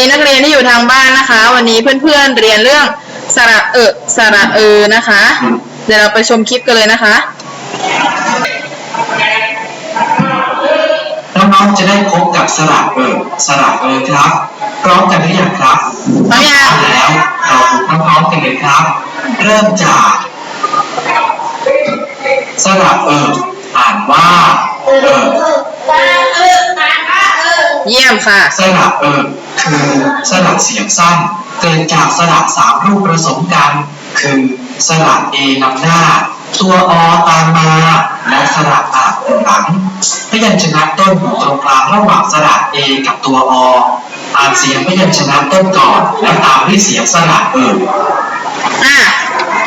ดีนักเรียนที่อยู่ทางบ้านนะคะ วันนี้เพื่อนๆเรียนเรื่องสระเอะสระเออนะคะ เดี๋ยวเราไปชมคลิปกันเลยนะคะน้องๆจะได้พบกับสระเออสระเออครับพร้อมกันหรือยังครับพร้อมยังแล้วเราดูพร้อมๆกันเลยครับ เริ่มจากสระเอออ่านว่าเออ เยี่ยมค่ะ สระเออคือสระเสียงสั้นเกิดจากสระสามรูปผสมกัน คือสระเอนำหน้า ตัวอตามมาและสระอาหลังพยัญชนะต้นอยู่ตรงกลางระหว่างสระเอกับตัวออ่านเสียงพยัญชนะต้นก่อน แล้วตามด้วยเสียงสระเอออะ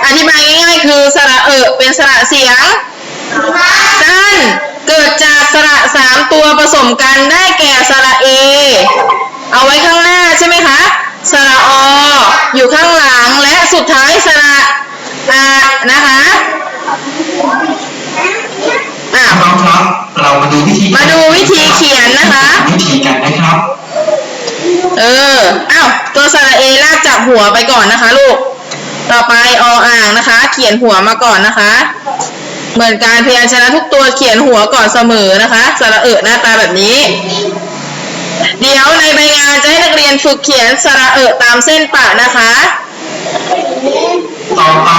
อธิบายง่ายๆคือสระเอะเป็นสระเสียงสั้นเกิดจาก สมกันได้แก่สระเอ เอาไว้ข้างหน้าใช่ไหมคะ สระออยู่ข้างหลังและสุดท้ายสระอานะคะอะน้องๆครับ เรามาดูวิธีมาดูวิธีเขียนนะคะ วิธีกันนะครับ เอออ้าวตัวสระเอลากจากหัวไปก่อนนะคะลูก ต่อไปออ่างนะคะ เขียนหัวมาก่อนนะคะ เหมือนการพยัญชนะทุกตัวเขียนหัวก่อนเสมอนะคะสระเอะหน้าตาแบบนี้ เดี๋ยวในใบงานจะให้นักเรียนฝึกเขียนสระเอะตามเส้นปะนะคะ ต่อไป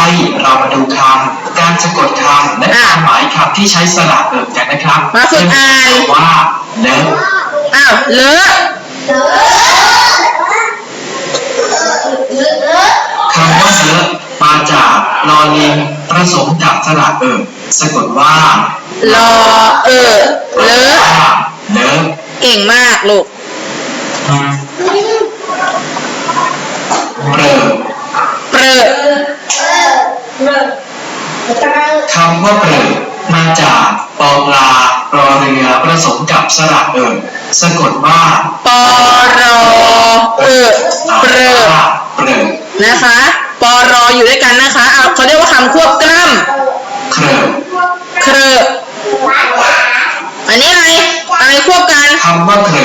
เรามาดูคำการสะกดคำและความหมายคำที่ใช้สระเอิบกันนะครับมาฝึกอ่านว่าเลิฟอ้าวเลอะคำว่าเลิฟมาจากลอลิงผสมกับสระเอิบ สะกดว่าลอเอะเลอะเลิฟเก่งมากลูกเปรอเปรอะคำว่าเปรอมาจากปอปลารอเรือผสมกับสระเอิสะกดว่าปอรอเอะเปรอะว่าเปรอนะคะปอรออยู่ด้วยกันนะคะเอาเขาเรียกว่าคำควบกล้ำ เครอะอันนี้อะไร อะไรควบกัน คำว่าเครอ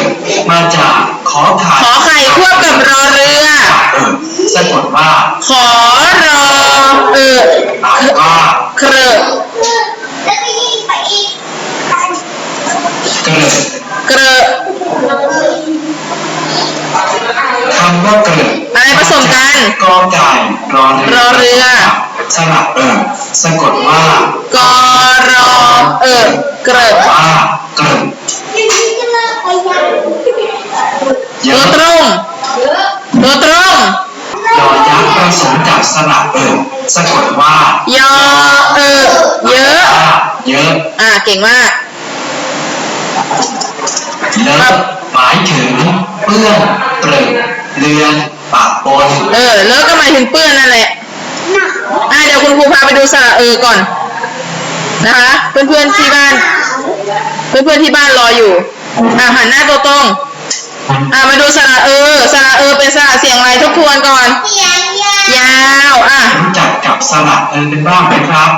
มาจากขอไข่ขอไข่ควบกับรอเรือเอิบสะกดว่าขอรอเอะอ่านว่าเครอะเกรอเกรอะคำว่าเกรออะไรผสมกัน กอไก่รอเรือรอเรือ สระเอิบสะกดว่ากอรอเอะเกรอะว่าเกรอเยตัวอะตรงตัวตรงยอยักษ์ผสมกับสระเอิบสะกดว่ายอเอะเยอะว่าเยอะ อ่าเก่งมากเลิศหมายถึงเปื้อนเปรอะเลือนปะปนเออเลอะก็หมายถึงเปื้อนนั่นแหละอะเดี๋ยว คุณครูพาไปดูสระเออก่อนนะคะ เพื่อนๆที่บ้าน เพื่อนๆที่บ้านรออยู่อะหันหน้าตัวตรงอะมาดูสระเออสระเออเป็นสระเสียงอะไรทบทวนก่อนยาวอะรู้จักกับสระเออเป็นบ้างไหมครับ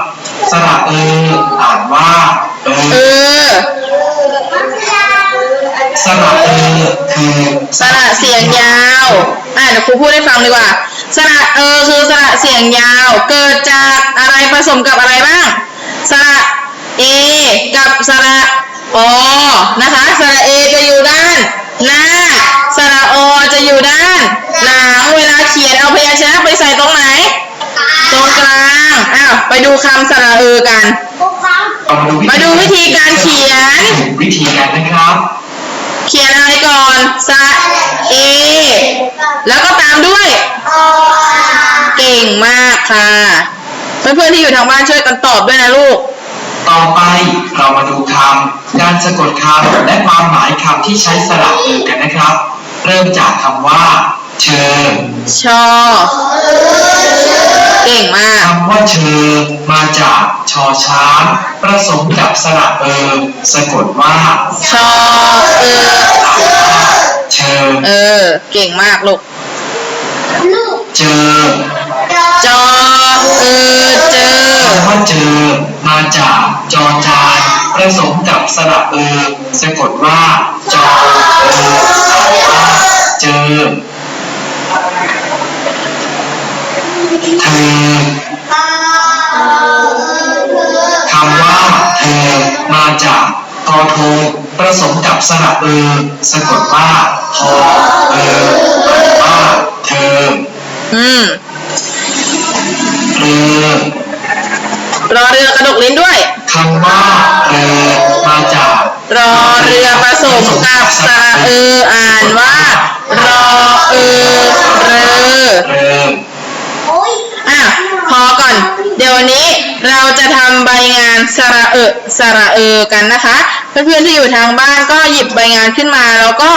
สระเอออ่านว่าเอเอออสระเออคือสระเสียงยาวอะเดี๋ยวครูพูดให้ฟังดีกว่าสระเออคือสระ เสียงยาวเกิดจากอะไรผสมกับอะไรบ้างสระเอกับสระอนะคะสระเอจะอยู่ด้านหน้าสระอจะอยู่ด้านหลังเวลาเขียนเอาพยัญชนะไปใส่ตรงไหน ตรงกลางอ้าวไปดูคำสระเออกันเรามาดูวิธีการเขียน วิธีการนะครับ เขียนอะไรก่อนสระเอ แล้วก็ตามด้วยเก่งมากค่ะ เพื่อนๆที่อยู่ทางบ้านช่วยกันตอบด้วยนะลูก ต่อไปเรามาดูคำการสะกดคำและความหมายคำที่ใช้สระเออกันนะครับ เริ่มจากคำว่า เชิญชอ เก่งมาก คำว่าเชิญมาจากชอช้างผสมกับสระเออสะกดว่า ชอเออ เชิญเออ เก่งมากลูก เจอ จอเออเจอคำว่าเจอมาจากจอจานผสมกับสระเออสะกดว่าจอเอออ่านว่าเจอเธอคำว่าเธอมาจากกอทงผสมกับสระเออสะกดว่าพอเออว่าเธอ อืม เรือรอเรือกระดกลิ้นด้วยคำว่าเรือมาจากรอเรือผสมกับสระเอออ่านว่า รอเออเรอเรืออะพอก่อน เดี๋ยววันนี้เราจะทำใบงานสระเออสระเออกันนะคะ เพื่อนๆที่อยู่ทางบ้านก็หยิบใบงานขึ้นมาแล้วก็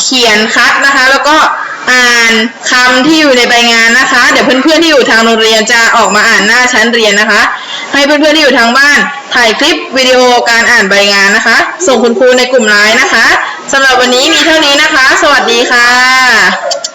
เขียนคัดนะคะ แล้วก็ อ่านคำที่อยู่ในใบงานนะคะ เดี๋ยวเพื่อนๆที่อยู่ทางโรงเรียนจะออกมาอ่านหน้าชั้นเรียนนะคะ ให้เพื่อนๆที่อยู่ทางบ้านถ่ายคลิปวิดีโอการอ่านใบงานนะคะ ส่งคุณครูในกลุ่มไลน์นะคะสำหรับวันนี้มีเท่านี้นะคะ สวัสดีค่ะ